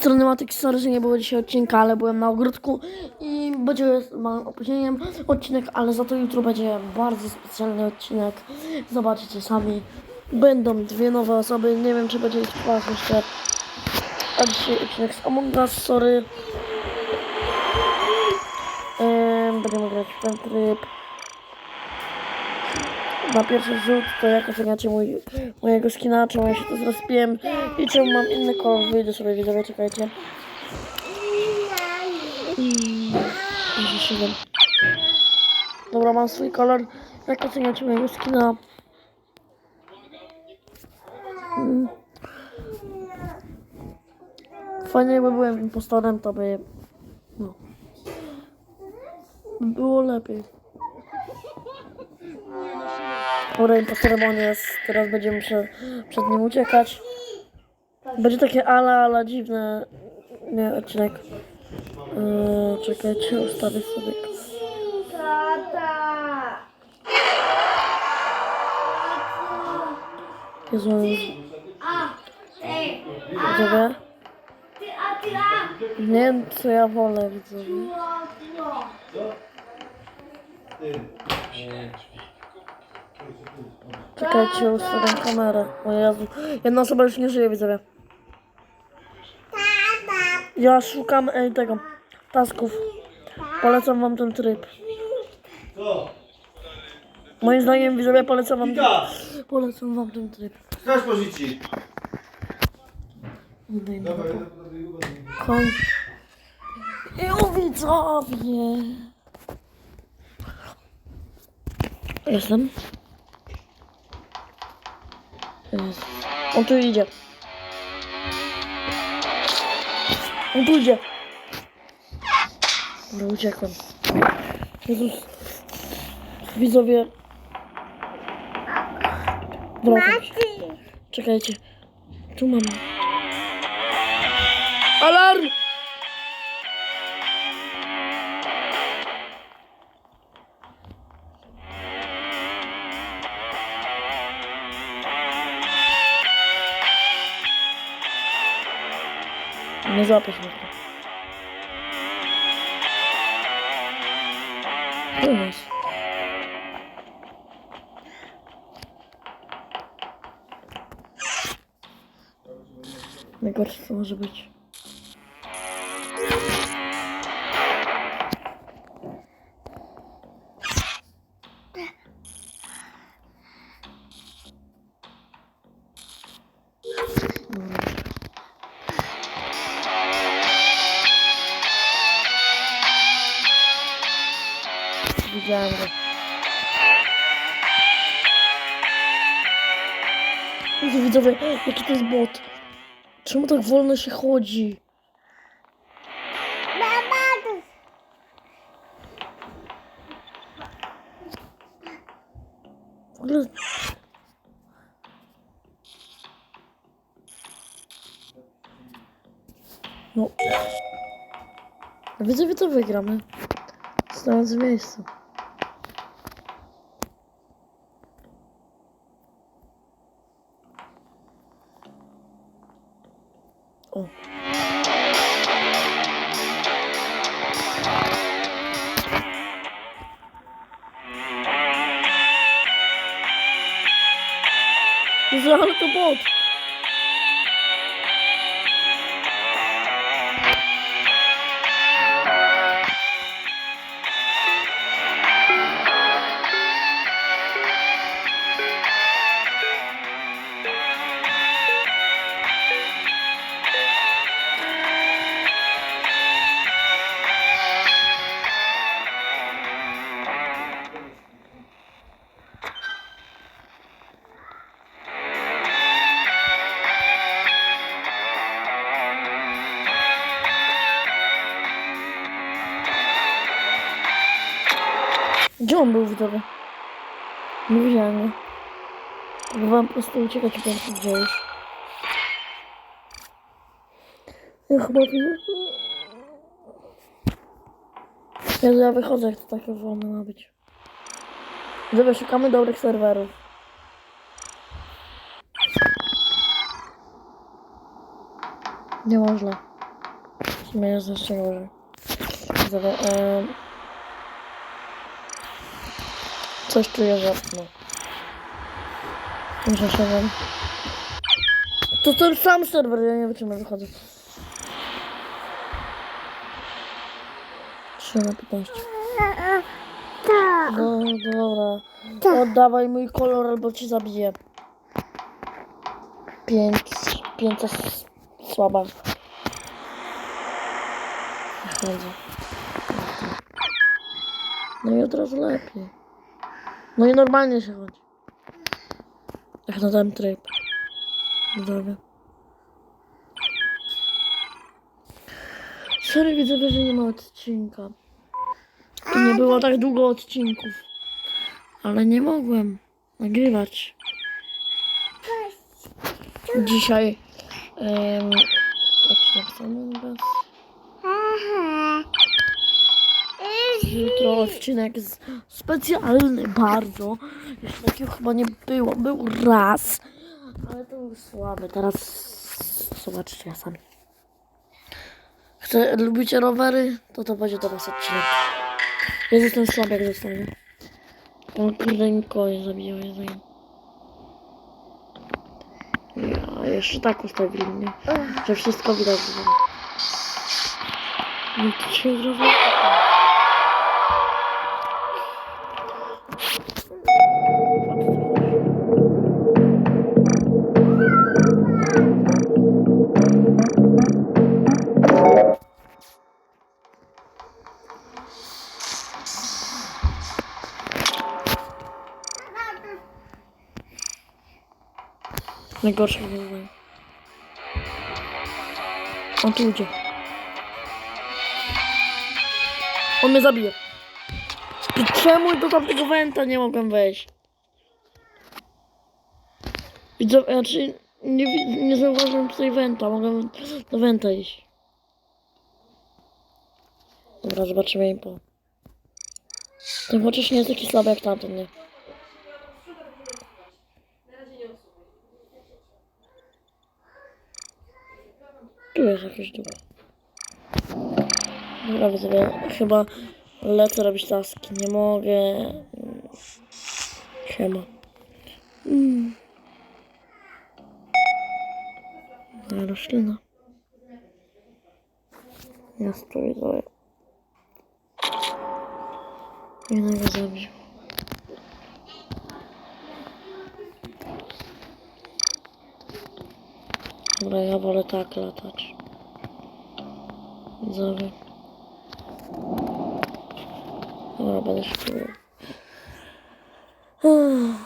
strony Matyk, sorry, że nie było dzisiaj odcinka, ale byłem na ogródku i będzie małym opóźnieniem odcinek, ale za to jutro będzie bardzo specjalny odcinek. Zobaczycie sami. Będą dwie nowe osoby, nie wiem czy będzie ich czwarta jeszcze. A dzisiaj odcinek z Among Us, sorry. Em, będziemy grać w ten tryb. Na pierwszy rzut to jak oceniacie mój, mojego skina, czemu ja się tu zrespiłem i czemu mam inny kolor. Wyjdę sobie widzowie, czekajcie. Mm. Dobra, mam swój kolor. Jak oceniacie mojego skina? Mm. Fajnie jakby byłem impostorem, to by... No. By Było lepiej. Dobra, impostorem on jest. Teraz będziemy przed, przed nim uciekać. Będzie takie ala, ala dziwne. Nie, odcinek. Yy, czekajcie, ustawię sobie. Tata! Jezu, A! Ej! widzowie. Ty, a ty, a! Nie wiem, co ja wolę, widzowie. Czekajcie, ustawiam kamerę. O Jezu. Jedna osoba już nie żyje, widzowie. Ja szukam ej, tego. Tasków. Polecam wam ten tryb. Co? Moim zdaniem, widzowie, polecam wam, Wika! polecam wam ten tryb. Straż pożyci! Daj mi Dobra, tego. ja to do drugiego będę. Koń. I widzowie. Jestem. On tu idzie. On tu idzie. Dobra, uciekłem. Jezus. Widzowie. Wracam się. Czekajcie. Tu mam. Alarm! Nie złapiesz mnie. Tu jest. Najgorsze Jezu, widzowie, jaki to jest bot? Czemu tak wolno się chodzi? No. Widzowie, to wygramy. Stojąc w Jezu, ale to on był widzowie? Nie widziałem go. Próbowałem po prostu uciekać i tam gdzie już. Ja chyba widzę. Ja, ja wychodzę, jak to takie wolne ma być. Widzowie, szukamy dobrych serwerów. Nie można. W sumie jest jeszcze gorzej. Dobra, em, Coś czuję, no. Się wam... To ten sam serwer, ja nie wiem czym ja wychodzę. 3 na 15. No dobra. Oddawaj mój kolor albo ci zabiję. 5. 5 s- słaba. Wchodzę. No i od razu lepiej. No i normalnie się chodzi. Jak na ten tryb. Dobra. Sorry widzowie, że nie ma odcinka. To nie było tak długo odcinków. Ale nie mogłem nagrywać. Dzisiaj um, Among Us. Jutro odcinek specjalny bardzo. Jeszcze takiego chyba nie było. Był raz. Ale to był słaby. Teraz zobaczcie sami. Chce, lubicie rowery? To to będzie do was odcinek. Ja jestem słaby jak zostanie. O kurde, nikogo nie zabiję, Jezu. Ja jeszcze tak ustawili mnie, że wszystko widać. No to się zrobiło. Najgorsze nie wiem. On tu idzie. On mnie zabije. Czemu do tamtego wenta nie mogłem wejść? Widzę, znaczy nie, nie zauważyłem tutaj wenta. Mogłem do wenta iść. Dobra, zobaczymy info. Ten chociaż nie jest taki słaby jak tamten, nie? Tu jest jakieś długo. Dobra, widzowie, chyba lecę robić taski. Nie mogę. Mm. Siema. Mm. Roślina. Jest to widzowie. Jednego zabił. Dobra, ja wolę tak latać. Widzowie. Dobra, będę czuł.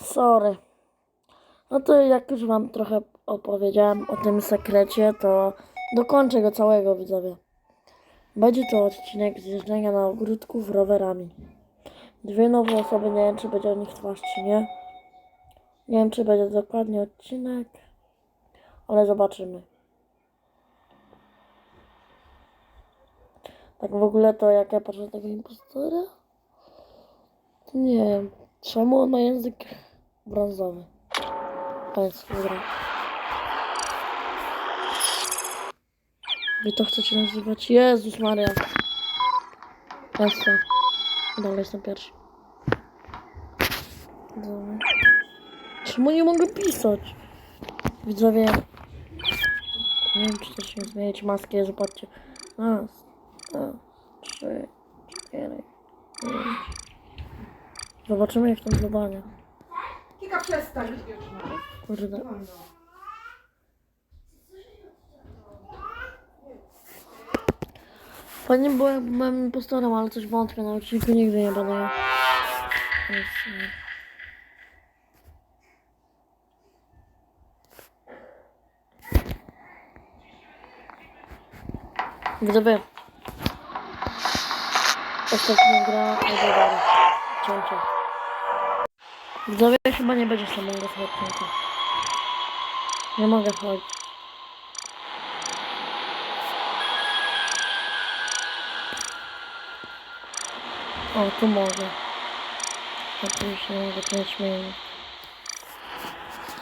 Sorry. No to jak już wam trochę opowiedziałem o tym sekrecie, to dokończę go całego, widzowie. Będzie to odcinek zjeżdżania na ogródków rowerami. Dwie nowe osoby, nie wiem czy będzie o nich twarz, czy nie. Nie wiem czy będzie dokładnie odcinek, ale zobaczymy. Tak w ogóle to jak ja patrzę na tego impostora, to nie wiem, czemu on ma język brązowy. Jest gra. Wy to chcecie nazywać? Jezus Maria. Jestem. Dobra, jestem pierwszy. Dobra. Czemu nie mogę pisać? Widzowie. Nie wiem, czy też nie zmienić maski, zobaczcie. Raz, dwa, trzy, cztery, pięć. Zobaczymy jak tam zadanie. Kika przestań. Kurde. Wolno. Fajnie było jak byłem impostorem, ale coś wątpię na odcinku nigdy nie będę. ja. Gdyby ostatnia gra dalej. Cięcie. Widzowie chyba nie będzie samego odcinka. Nie mogę chodzić. O, tu mogę. Nie mogę, 5 minut.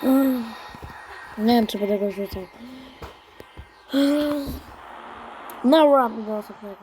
Mm. Nie wiem, czy będę go rzucał. Na ramy do następnego.